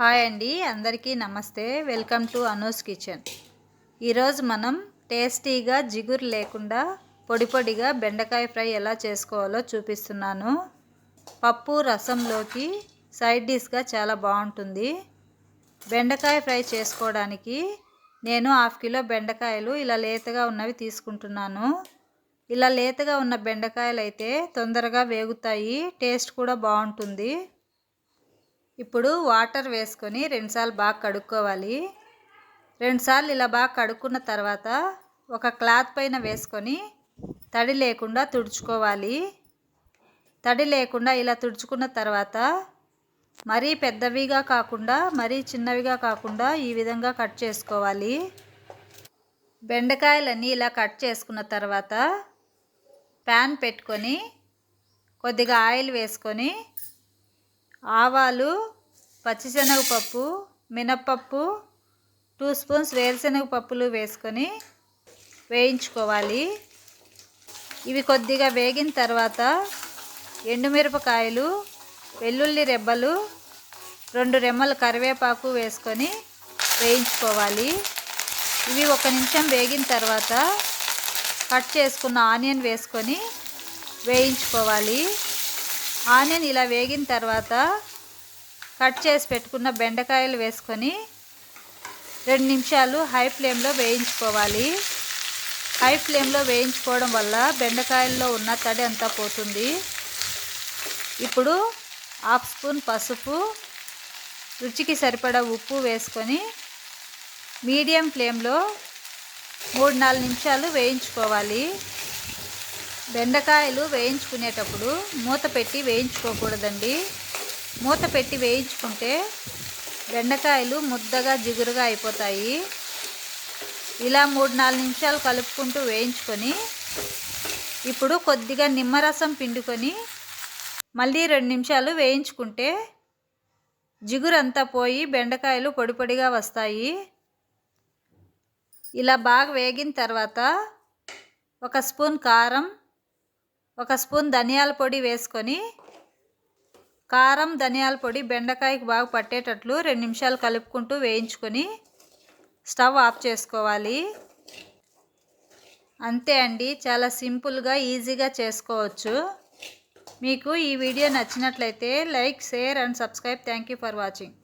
Hi అండి అందరికీ నమస్తే. Welcome to Anu's kitchen. ఈరోజు మనం టేస్టీగా జిగురు లేకుండా పొడి పొడిగా బెండకాయ ఫ్రై ఎలా చేసుకోవాలో చూపిస్తున్నాను. పప్పు రసంలోకి సైడ్ డిష్గా చాలా బాగుంటుంది. బెండకాయ ఫ్రై చేసుకోవడానికి నేను హాఫ్ కిలో బెండకాయలు ఇలా లేతగా ఉన్నవి తీసుకుంటున్నాను. ఇలా లేతగా ఉన్న బెండకాయలు అయితే తొందరగా వేగుతాయి టేస్ట్ కూడా బాగుంటుంది. ఇప్పుడు వాటర్ వేసుకొని రెండుసార్లు బాగా కడుక్కోవాలి. రెండుసార్లు ఇలా బాగా కడుక్కున్న తర్వాత ఒక క్లాత్ పైన వేసుకొని తడి లేకుండా తుడుచుకోవాలి. తడి లేకుండా ఇలా తుడుచుకున్న తర్వాత మరీ పెద్దవిగా కాకుండా మరీ చిన్నవిగా కాకుండా ఈ విధంగా కట్ చేసుకోవాలి. బెండకాయలన్నీ ఇలా కట్ చేసుకున్న తర్వాత ప్యాన్ పెట్టుకొని కొద్దిగా ఆయిల్ వేసుకొని ఆవాలు పచ్చిశనగపప్పు మినప్పప్పు టూ స్పూన్స్ వేరుశనగ పప్పులు వేసుకొని వేయించుకోవాలి. ఇవి కొద్దిగా వేగిన తర్వాత ఎండుమిరపకాయలు వెల్లుల్లి రెబ్బలు రెండు రెమ్మల కరివేపాకు వేసుకొని వేయించుకోవాలి. ఇవి ఒక నిమిషం వేగిన తర్వాత కట్ చేసుకున్న ఆనియన్ వేసుకొని వేయించుకోవాలి. ఆనియన్ ఇలా వేగిన తర్వాత కట్ చేసి పెట్టుకున్న బెండకాయలు వేసుకొని రెండు నిమిషాలు హై ఫ్లేమ్లో వేయించుకోవాలి. హై ఫ్లేమ్లో వేయించుకోవడం వల్ల బెండకాయల్లో ఉన్న తడి అంతా పోతుంది. ఇప్పుడు హాఫ్ స్పూన్ పసుపు రుచికి సరిపడా ఉప్పు వేసుకొని మీడియం ఫ్లేమ్లో మూడు నాలుగు నిమిషాలు వేయించుకోవాలి. బెండకాయలు వేయించుకునేటప్పుడు మూత పెట్టి వేయించుకోకూడదండి. మూత పెట్టి వేయించుకుంటే బెండకాయలు ముద్దగా జిగురుగా అయిపోతాయి. ఇలా మూడు నాలుగు నిమిషాలు కలుపుకుంటూ వేయించుకొని ఇప్పుడు కొద్దిగా నిమ్మరసం పిండుకొని మళ్ళీ రెండు నిమిషాలు వేయించుకుంటే జిగురంతా పోయి బెండకాయలు పొడి పొడిగా వస్తాయి. ఇలా బాగా వేగిన తర్వాత ఒక స్పూన్ కారం ఒక స్పూన్ ధనియాల పొడి వేసుకొని కారం ధనియాల పొడి బెండకాయకి బాగా పట్టేటట్లు రెండు నిమిషాలు కలుపుకుంటూ వేయించుకొని స్టవ్ ఆఫ్ చేసుకోవాలి. అంతే అండి చాలా సింపుల్గా ఈజీగా చేసుకోవచ్చు. మీకు ఈ వీడియో నచ్చినట్లయితే like share and subscribe. Thank you for watching.